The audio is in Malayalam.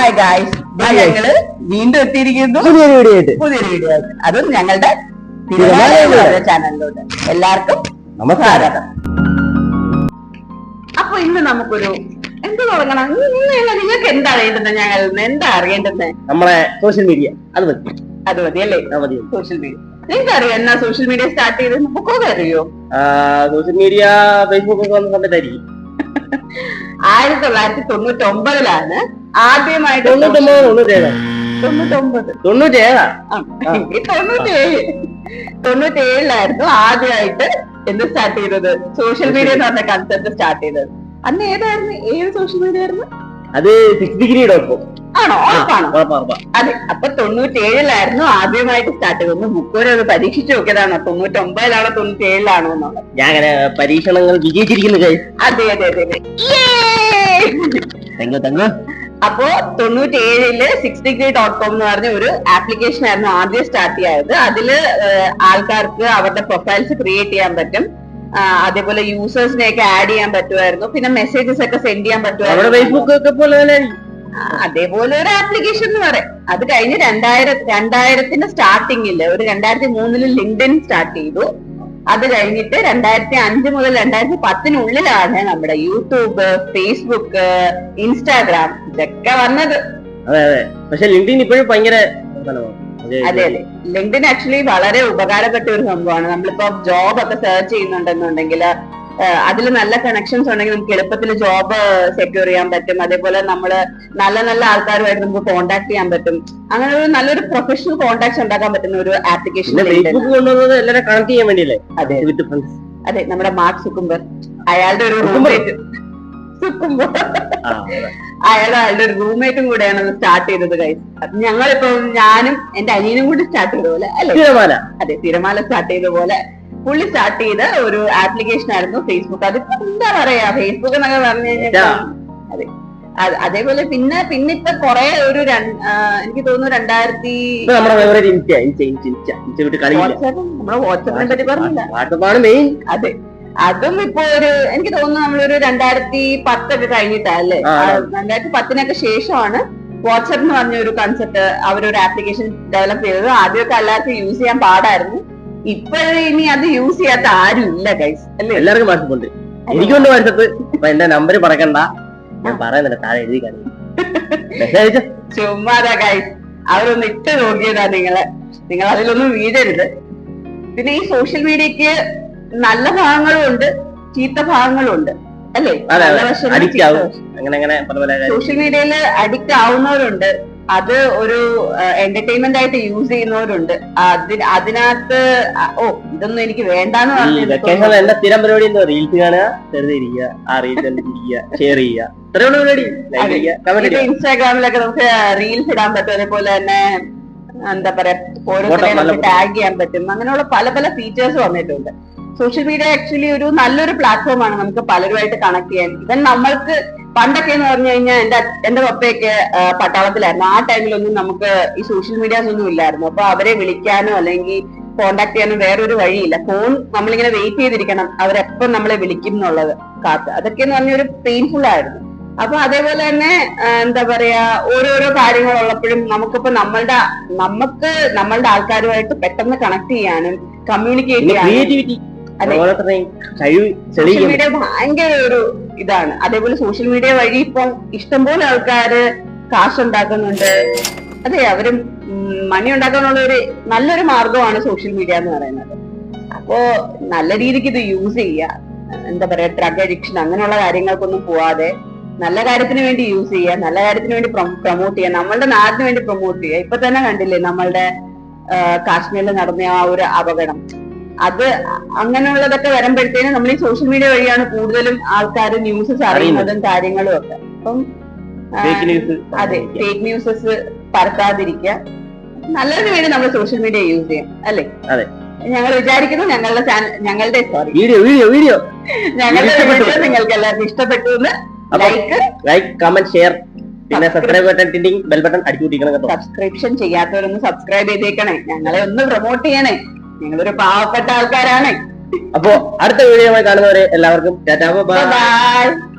ഹായ് ഗായ്സ് Bye, ഞങ്ങൾ വീണ്ടും എത്തിയിരിക്കുന്നു. പുതിയൊരു വീഡിയോ ആയിട്ട്. പുതിയൊരു വീഡിയോ ആയിട്ട്. അതും ഞങ്ങളുടെ ചാനലിലൂടെ ചാനലിലോട്ട് എല്ലാവർക്കും നമസ്കാരം. അപ്പൊ ഇന്ന് നമുക്കൊരു എന്ത് തുടങ്ങണം? നിങ്ങൾക്ക് എന്താ അറിയേണ്ടത്? ഞങ്ങൾ എന്താ അറിയേണ്ടത്? നമ്മളെ സോഷ്യൽ മീഡിയ അത് മതി. അത് മതി അല്ലേ? മതി. സോഷ്യൽ മീഡിയ നിങ്ങൾക്ക് അറിയോ എന്നാ സോഷ്യൽ മീഡിയ സ്റ്റാർട്ട് ചെയ്തത് നമുക്കൊക്കെ അറിയോ? സോഷ്യൽ മീഡിയ ഫേസ്ബുക്ക് ഒക്കെ വന്ന സമയത്തായിരിക്കും. ആയിരത്തി തൊള്ളായിരത്തി തൊണ്ണൂറ്റി ഒമ്പതിലാണ് ആദ്യമായിട്ട് തൊണ്ണൂറ്റൊമ്പത് തൊണ്ണൂറ്റേഴ്. തൊണ്ണൂറ്റൊമ്പത്. തൊണ്ണൂറ്റേഴാ? തൊണ്ണൂറ്റേഴ്. തൊണ്ണൂറ്റേഴിലായിരുന്നു ആദ്യമായിട്ട് എന്ത് സ്റ്റാർട്ട് ചെയ്തത്? സോഷ്യൽ മീഡിയ എന്ന് പറഞ്ഞ കൺസെപ്റ്റ് സ്റ്റാർട്ട് ചെയ്തത്. അന്ന് ഏതായിരുന്നു? ഏത് സോഷ്യൽ മീഡിയ ആയിരുന്നു? അത് സിക്സ് ഡിഗ്രി ഒപ്പം ആണോ? അതെ അപ്പൊ തൊണ്ണൂറ്റേഴിലായിരുന്നു ആദ്യമായിട്ട് സ്റ്റാർട്ട് ചെയ്തത്. ഒന്ന് മുക്കോരെ ഒന്ന് പരീക്ഷിച്ചു നോക്കിയതാണോ. തൊണ്ണൂറ്റൊമ്പതിലാണോ തൊണ്ണൂറ്റേഴിലാണോ എന്നുള്ളത്. ഞാൻ അങ്ങനെ പരീക്ഷണങ്ങൾ വിജയിച്ചിരിക്കുന്നു അതെ അതെ അതെ! തെങ്ങ് തെങ്ങ് അപ്പോ തൊണ്ണൂറ്റേഴിൽ സിക്സ് ഡിഗ്രി ഡോട്ട് കോം എന്ന് പറഞ്ഞ ഒരു ആപ്ലിക്കേഷൻ ആയിരുന്നു ആദ്യം സ്റ്റാർട്ട് ചെയ്യാറ് അതിൽ ആൾക്കാർക്ക് അവരുടെ പ്രൊഫൈൽസ് ക്രിയേറ്റ് ചെയ്യാൻ പറ്റും. അതേപോലെ യൂസേഴ്സിനെ ഒക്കെ ആഡ് ചെയ്യാൻ പറ്റുമായിരുന്നു. പിന്നെ മെസ്സേജസ് ഒക്കെ സെൻഡ് ചെയ്യാൻ പറ്റുമായിരുന്നു. ഫേസ്ബുക്ക് ഒക്കെ പോലെ അതേപോലെ ഒരു ആപ്ലിക്കേഷൻ എന്ന് പറയാം. അത് കഴിഞ്ഞ് രണ്ടായിരം രണ്ടായിരത്തിന്റെ സ്റ്റാർട്ടിങ്ങിൽ ഒരു രണ്ടായിരത്തി മൂന്നിൽ ലിങ്ക്ഡിൻ സ്റ്റാർട്ട് ചെയ്തു. അത് കഴിഞ്ഞിട്ട് രണ്ടായിരത്തി അഞ്ച് മുതൽ രണ്ടായിരത്തി പത്തിനുള്ളിലാണ് നമ്മുടെ യൂട്യൂബ് ഫേസ്ബുക്ക് ഇൻസ്റ്റാഗ്രാം ഇതൊക്കെ വന്നത്. അതെ അതെ. പക്ഷെ ലിങ്ക്ഡിൻ ഇപ്പോഴും ഭയങ്കര. അത് അതെ ലിങ്ക്ഡിൻ ആക്ച്വലി വളരെ ഉപകാരപ്പെട്ട ഒരു സംഭവമാണ്. നമ്മളിപ്പോ ജോബ് ഒക്കെ സെർച്ച് ചെയ്യുന്നുണ്ടെന്നുണ്ടെങ്കിൽ അതിൽ നല്ല കണക്ഷൻസ് ഉണ്ടെങ്കിൽ നമുക്ക് എളുപ്പത്തിൽ ജോബ് സെക്യൂർ ചെയ്യാൻ പറ്റും. അതേപോലെ നമ്മൾ നല്ല നല്ല ആൾക്കാരുമായിട്ട് നമുക്ക് കോൺടാക്ട് ചെയ്യാൻ പറ്റും. അങ്ങനെ ഒരു നല്ലൊരു പ്രൊഫഷണൽ കോണ്ടാക്ട് ഉണ്ടാക്കാൻ പറ്റുന്ന ഒരു ആപ്ലിക്കേഷൻ എല്ലാവരും കണക്ട് ചെയ്യാൻ വേണ്ടിയല്ലേ? അതെ. അതെ നമ്മുടെ മാർക്ക് സുക്കുംബർ അയാളുടെ ഒരു അതെ. അയാൾ അയാളുടെ ഒരു റൂംമേറ്റും കൂടെയാണ് സ്റ്റാർട്ട് ചെയ്തത് കൈസ് ഞങ്ങളിപ്പോ ഞാനും എന്റെ അനിയനും കൂടി സ്റ്റാർട്ട് ചെയ്ത പോലെ അല്ലെ? തിരമാല. അതെ തിരമാല സ്റ്റാർട്ട് ചെയ്ത പോലെ പുള്ളി സ്റ്റാർട്ട് ചെയ്ത ഒരു ആപ്ലിക്കേഷൻ ആയിരുന്നു ഫേസ്ബുക്ക് അതിപ്പോ എന്താ പറയാ? ഫേസ്ബുക്ക് എന്നൊക്കെ പറഞ്ഞു കഴിഞ്ഞാൽ അതെ. അതേപോലെ പിന്നെ പിന്നെ ഇപ്പൊ കൊറേ ഒരു എനിക്ക് തോന്നുന്നു രണ്ടായിരത്തി നമ്മുടെ വാട്സാപ്പിനെ പറ്റി പറഞ്ഞില്ല. വാട്സപ്പാണ് മെയിൻ അതെ. അതും ഇപ്പൊ ഒരു എനിക്ക് തോന്നുന്നു നമ്മളൊരു രണ്ടായിരത്തി പത്തൊക്കെ കഴിഞ്ഞിട്ടാ അല്ലെ? ആ. രണ്ടായിരത്തി പത്തിനൊക്കെ ശേഷമാണ് വാട്സപ്പ് എന്ന് പറഞ്ഞ ഒരു കൺസെപ്റ്റ് അവരൊരു ആപ്ലിക്കേഷൻ ഡെവലപ്പ് ചെയ്തത്. ആദ്യമൊക്കെ എല്ലാവർക്കും യൂസ് ചെയ്യാൻ പാടായിരുന്നു. ഇപ്പോഴും ഇനി അത് യൂസ് ചെയ്യാത്ത ആരും ഇല്ല ഗൈസ് അല്ലേ? എല്ലാവർക്കും വാട്സപ്പ് ഉണ്ട് എനിക്കുണ്ട് വാട്സപ്പ് എന്റെ നമ്പർ പറക്കണ്ട ഞാൻ പറയുന്നില്ല താഴെ എഴുതി കാണിക്കും. ചുമ്മാതാ ഗൈസ് അവരൊന്ന് ഇട്ട് നോക്കിയതാ നിങ്ങളെ. നിങ്ങൾ അതിലൊന്നും വീഴരുത്. പിന്നെ ഈ സോഷ്യൽ മീഡിയക്ക് നല്ല ഭാഗങ്ങളും ഉണ്ട് ചീത്ത ഭാഗങ്ങളും ഉണ്ട് അല്ലേ അഡിക്റ്റ് ആവും. അങ്ങനെ അങ്ങനെ സോഷ്യൽ മീഡിയയിൽ അഡിക്റ്റ് ആവുന്നവരുണ്ട് അത് ഒരു എന്റർടൈൻമെന്റ് ആയിട്ട് യൂസ് ചെയ്യുന്നവരുണ്ട്. അതിന് അതിനകത്ത് ഓ ഇതൊന്നും എനിക്ക് വേണ്ടെന്ന് പറഞ്ഞു എന്റെ സ്ഥിരം പരിപാടി എന്താ? റീൽസ് കാണുക വെറുതെ ഇരിക്കുക. ആ റീൽസ് ഇരിക്കുക ഷെയർ ചെയ്യുക. പരിപാടി. ഇൻസ്റ്റാഗ്രാമിലൊക്കെ നമുക്ക് റീൽസ് ഇടാൻ പറ്റും അതേപോലെ തന്നെ എന്താ പറയാ ഓരോരുത്തരെ ടാഗ് ചെയ്യാൻ പറ്റും. അങ്ങനെയുള്ള പല പല ഫീച്ചേഴ്സ് വന്നിട്ടുണ്ട്. സോഷ്യൽ മീഡിയ ആക്ച്വലി ഒരു നല്ലൊരു പ്ലാറ്റ്ഫോം ആണ് നമുക്ക് പലരുമായിട്ട് കണക്ട് ചെയ്യാൻ. ഇവൻ നമ്മൾക്ക് പണ്ടൊക്കെ എന്ന് പറഞ്ഞു കഴിഞ്ഞാൽ എന്റെ എന്റെ പപ്പയൊക്കെ പട്ടാളത്തിലായിരുന്നു. ആ ടൈമിലൊന്നും നമുക്ക് ഈ സോഷ്യൽ മീഡിയാസ് ഒന്നും ഇല്ലായിരുന്നു. അപ്പൊ അവരെ വിളിക്കാനോ അല്ലെങ്കിൽ കോണ്ടാക്ട് ചെയ്യാനോ വേറൊരു വഴിയില്ല. ഫോൺ നമ്മളിങ്ങനെ വെയിറ്റ് ചെയ്തിരിക്കണം. അവരെപ്പം നമ്മളെ വിളിക്കും എന്നുള്ളത് കാത്ത്. അതൊക്കെ എന്ന് പറഞ്ഞ ഒരു പെയിൻഫുൾ ആയിരുന്നു. അപ്പൊ അതേപോലെ തന്നെ എന്താ പറയാ ഓരോരോ കാര്യങ്ങൾ ഉള്ളപ്പോഴും നമുക്കിപ്പോ നമ്മളുടെ നമുക്ക് നമ്മളുടെ ആൾക്കാരുമായിട്ട് പെട്ടെന്ന് കണക്ട് ചെയ്യാനും കമ്മ്യൂണിക്കേറ്റ് ചെയ്യാനും ക്രിയേറ്റിവിറ്റി തന്നെ കഴിവ് സോഷ്യൽ മീഡിയ ഭയങ്കര ഒരു ഇതാണ്. അതേപോലെ സോഷ്യൽ മീഡിയ വഴി ഇപ്പം ഇഷ്ടംപോലെ ആൾക്കാര് കാശുണ്ടാക്കുന്നുണ്ട് അതെ അവരും മണി ഉണ്ടാക്കാനുള്ള ഒരു നല്ലൊരു മാർഗമാണ് സോഷ്യൽ മീഡിയ എന്ന് പറയുന്നത്. അപ്പോ നല്ല രീതിക്ക് ഇത് യൂസ് ചെയ്യുക. എന്താ പറയാ ഡ്രഗ് അഡിക്ഷൻ അങ്ങനെയുള്ള കാര്യങ്ങൾക്കൊന്നും പോവാതെ നല്ല കാര്യത്തിന് വേണ്ടി യൂസ് ചെയ്യുക നല്ല കാര്യത്തിന് വേണ്ടി പ്രൊമോട്ട് ചെയ്യുക നമ്മളുടെ നാടിന് വേണ്ടി പ്രൊമോട്ട് ചെയ്യുക. ഇപ്പൊ തന്നെ കണ്ടില്ലേ നമ്മളുടെ കാശ്മീരിൽ നടന്ന ആ ഒരു അപകടം. അത് അങ്ങനെയുള്ളതൊക്കെ വരുമ്പോഴത്തേനും നമ്മൾ ഈ സോഷ്യൽ മീഡിയ വഴിയാണ് കൂടുതലും ആൾക്കാർ ന്യൂസസ് അറിയുന്നതും കാര്യങ്ങളും ഒക്കെ. അപ്പം അതെ ഫേക്ക് ന്യൂസസ് പരത്താതിരിക്കുക നല്ലതിന് വേണ്ടി നമ്മൾ സോഷ്യൽ മീഡിയ യൂസ് ചെയ്യാം അല്ലേ? അതെ. ഞങ്ങൾ വിചാരിക്കുന്നു ഞങ്ങളുടെ ചാനൽ ഞങ്ങളുടെ സോറി വീഡിയോ വീഡിയോ വീഡിയോ ഞങ്ങളുടെ. വീഡിയോ നിങ്ങൾക്ക് എല്ലാവർക്കും ഇഷ്ടപ്പെട്ടു എന്ന് ലൈക്ക് ലൈക്ക് കമന്റ് ഷെയർ പിന്നെ സബ്സ്ക്രൈബ് ബട്ടൺ ടിൻഡിങ് ബെൽ ബട്ടൺ അടിച്ചു കേട്ടോ. സബ്സ്ക്രിപ്ഷൻ ചെയ്യാത്തവരൊന്ന് സബ്സ്ക്രൈബ് ചെയ്തേക്കണേ. ഞങ്ങളെ ഒന്ന് പ്രൊമോട്ട് ചെയ്യണേ. ഞങ്ങളൊരു പാവപ്പെട്ട ആൾക്കാരാണ്. അപ്പോ അടുത്ത വീഡിയോ കാണുന്നവരെ എല്ലാവർക്കും ടാറ്റാ ബൈ. ബൈ.